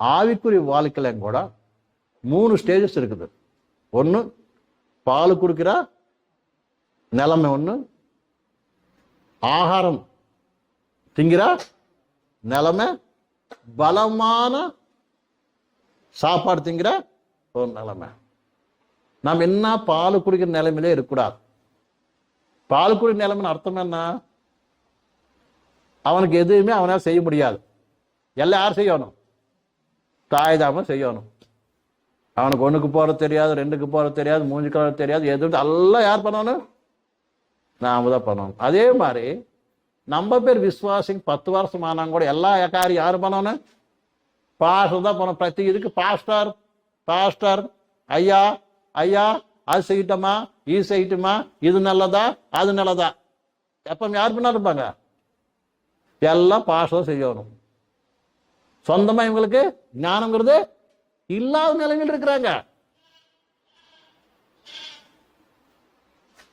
ஆவிக்குரிய வாழ்க்கையிலையும் கூட மூணு ஸ்டேஜஸ் இருக்குது. ஒன்று பால் கொடுக்கிற நிலைமை ஒன்று ஆகாரம் திங்கிற நிலைமை பலமான சாப்பாடு திங்கிற ஒரு நிலைமை. நாம் என்ன பால் குடிக்கிற நிலைமையிலே இருக்கக்கூடாது. பால் குடி நிலைமைன்னு அர்த்தம் என்ன? அவனுக்கு எதுவுமே அவனால் செய்ய முடியாது. எல்லாம் யார் செய்யணும்? தாய் தாம செய்யணும். அவனுக்கு ஒன்றுக்கு போறது தெரியாது ரெண்டுக்கு போகிற தெரியாது மூஞ்சு கலர் தெரியாது எதுவும் எல்லாம் யார் பண்ணணும்? நாம தான் பண்ணணும். அதே மாதிரி நம்ம பேர் விஸ்வாசிங் பத்து வருஷம் ஆனாங்க கூட எல்லா காரியம் யார் பண்ணணும்? பாஸ்டர் தான் பண்ணணும். பிரதி இதுக்கு பாஸ்டர் பாஸ்டர் ஐயா ஐயா அது செய்யட்டுமா இது செய்யட்டுமா இது நல்லதா அது நல்லதா? எப்ப யார் பண்ணா இருப்பாங்க. எல்லாம் பாஸ்டர் செய்யணும். சொந்தமா இவங்களுக்கு ஞானங்கிறது இல்லாத நிலைமையில் இருக்கிறாங்க.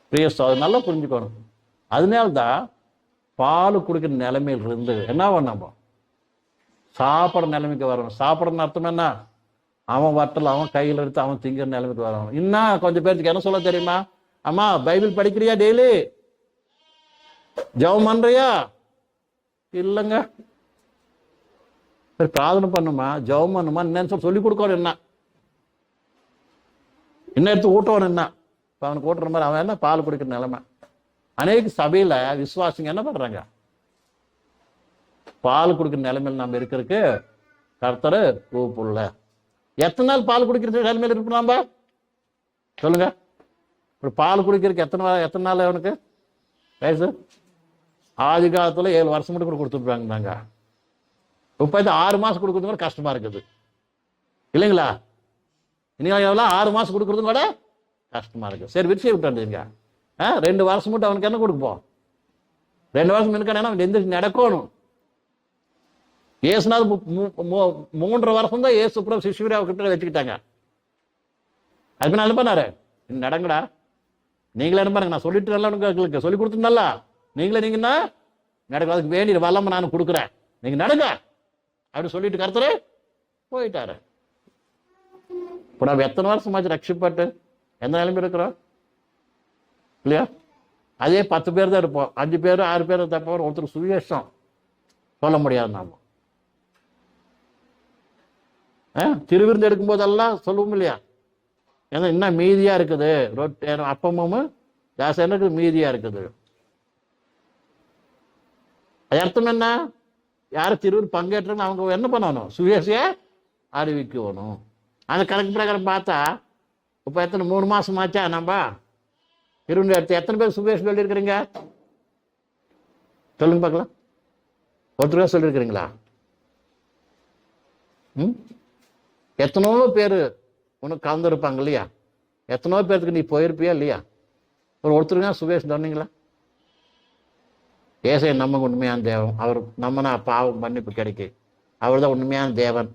பிரிய நல்லா புரிஞ்சுக்கணும். அதனால தான் பால் குடிக்கிற நிலைமையில் இருந்து என்ன பண்ணாமோ? சாப்பிட்ற நிலைமைக்கு வரணும். சாப்பிட்றன்னு அர்த்தம் என்ன? அவன் வட்டல் அவன் கையில் எடுத்து அவன் திங்கிற நிலைமைக்கு வரணும். இன்னும் கொஞ்சம் பேருக்கு என்ன சொல்ல தெரியுமா? அம்மா பைபிள் படிக்கிறியா டெய்லி? ஜெபம் பண்றியா? இல்லைங்க. சரி பிரார்த்தனை பண்ணுமா? ஜெபம் பண்ணுமா? என்னன்னு சொல்லி சொல்லிக் கொடுக்கணும் என்ன? இன்னும் எடுத்து ஊட்டணும் என்ன? இப்போ அவனுக்கு ஊட்டுற மாதிரி அவன் என்ன பால் குடிக்கிற நிலைமை? அநேக சபையில விசுவாசிங்க என்ன பண்றாங்க? பால் கொடுக்குற நிலைமையில் நம்ம இருக்கிறதுக்கு கர்த்தர் கூப்பிடல. எத்தனை நாள் பால் குடிக்கிற நிலைமையில் இருப்போம் நம்ம சொல்லுங்க. ஒரு பால் குடிக்கிறதுக்கு எத்தனை வா- எத்தனை நாள் அவனுக்கு? வயசு? ஆதி காலத்துல ஏழு வருஷம் மட்டும் கூட கொடுத்துருப்பாங்க நாங்கள் இப்போ இது ஆறு மாதம் கொடுக்குறது கூட கஷ்டமாக இருக்குது. இல்லைங்களா? இன்னைக்கு ஆறு மாதம் கொடுக்குறதும் கூட கஷ்டமாக இருக்குது சரி விரிசை விட்டாண்டுங்க ஆ ரெண்டு வருஷம் மட்டும் அவனுக்கு என்ன கொடுப்போம்? ரெண்டு வருஷம் எனக்கு அவன் எந்திரிச்சு நடக்கணும்? ஏசுனாது மு- மு- மு- மூன்றரை வருஷம் தான் ஏசு கூட சிசுவரை கிட்ட வச்சுக்கிட்டாங்க. அதுக்கு நான் என்ன பண்ணாரு? நடங்கடா. நீங்களே என்ன பாருங்க நான் சொல்லிட்டு நல்லா உங்களுக்கு சொல்லி கொடுத்துருந்தல்ல நீங்களே நீங்கன்னா நடக்க அதுக்கு வேண்டிய வல்லம நான் கொடுக்குறேன். நீங்க நடங்க. அப்படின்னு சொல்லிட்டு கருத்துரு போயிட்டாரு. இப்போ நம்ம எத்தனை வருஷமாச்சு ரட்சிப்பாட்டு எந்த நிலைமை இருக்கிறோம்? இல்லையா? அதே பத்து பேர் தான் இருப்போம். அஞ்சு பேர் ஆறு பேர் தப்பவர் ஒருத்தர் சுவிசேஷம். சொல்ல முடியாது நாம. திருவிருந்து எடுக்கும் போதெல்லாம் சொல்லுவோம் இல்லையா? ஏன்னா இன்னும் மீதியா இருக்குது. ரொட்டி அப்பமும் ஜாஸ்தியாக இருக்குது மீதியா இருக்குது. அது அர்த்தம் என்ன? யார் திருவர் பங்கேற்றாங்க அவங்க என்ன பண்ணணும்? சுவிசேஷ அறிவிக்கணும் அந்த கணக்கு பிரகாரம் பார்த்தா இப்போ எத்தனை மூணு மாதம் ஆச்சா நம்ம? திருவிழா எடுத்து எத்தனை பேர் சுபேஷ் சொல்லியிருக்கிறீங்க? சொல்லுங்க பார்க்கலாம். ஒருத்தர் பேர் சொல்லியிருக்கிறீங்களா? ம்? எத்தனோ பேர் உனக்கு கலந்துருப்பாங்க இல்லையா? எத்தனோ பேர்த்துக்கு நீ போயிருப்பியா இல்லையா? ஒரு ஒருத்தருங்க சுபேஷ் சொன்னீங்களா? ஏசை நம்ம உண்மையான தேவன். அவர் நம்மனா பாவம் மன்னிப்பு கிடைக்கு. அவர் தான் உண்மையான தேவன்.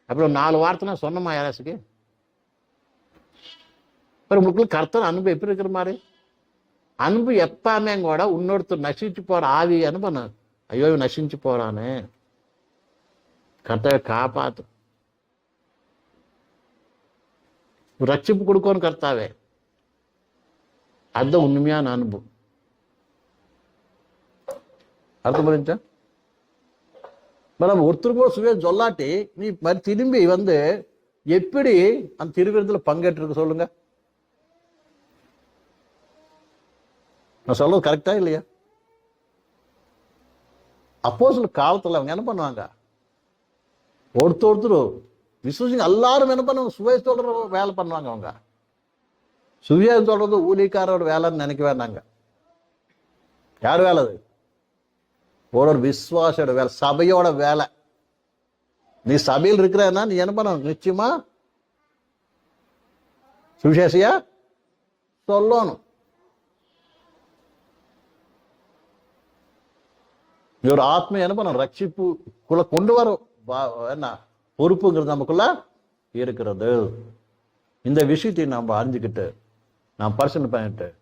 அப்படி ஒரு நாலு வார்த்தை நான் சொன்னமா அப்புறம் உங்களுக்கு கர்த்தர் அன்பு எப்படி இருக்கிற மாதிரி? அன்பு எப்பவுமே கூட இன்னொருத்தர் நசிச்சு போற ஆவி அனுப்பணும் ஐயோ நசிச்சு போறானே. கர்த்தாவை காப்பாத்து. ரட்சிப்பு கொடுக்கணும் கர்த்தாவே. அதுதான் உண்மையான அனுபவம் அர்த்தம் புரிஞ்சா மேடம் ஒருத்தர் சுவே சொல்லாட்டி நீ மறு திரும்பி வந்து எப்படி அந்த திருவிருந்தில் பங்கேற்றிருக்க சொல்லுங்க. நான் சொல்றது கரெக்டா இல்லையா? அப்போ சில காலத்தில் அவங்க என்ன பண்ணுவாங்க? ஒருத்தர் ஒருத்தர் விசுவசிங்க எல்லாரும் என்ன பண்ணுவாங்க? சுவை சொல்ற வேலை பண்ணுவாங்க அவங்க. சுவியம் சொல்றது ஊழிக்காரோட வேலைன்னு நினைக்க வேண்டாங்க. யார் வேலை அது? ஒரு ஒரு விஸ்வாசோட வேலை சபையோட வேலை. நீ சபையில் இருக்கிறன்னா நீ என்ன பண்ணணும்? நிச்சயமா சுவிசேஷியா? சொல்லணும். நீ ஒரு ஆத்மா என்ன பண்ணணும்? ரட்சிப்புக்குள்ள கொண்டு வரும் என்ன பொறுப்புங்கிறது நமக்குள்ள இருக்கிறது. இந்த விஷயத்தை நம்ம அறிஞ்சுக்கிட்டு நாம் பர்சன் பண்ணிட்டு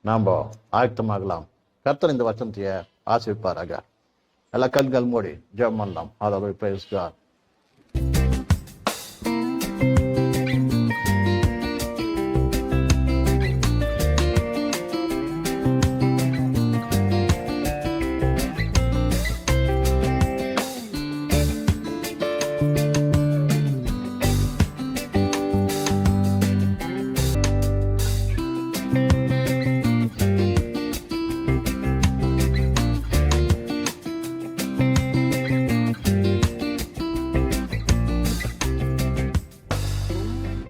நாம் ஆயத்தமாகலாம். கர்த்தர் இந்த வசனத்தைய ஆசிரிப்பாராக எல்லா கண்கள் மூடி ஜெபம் பண்ணலாம். அதாவது பிரைஸ் கார்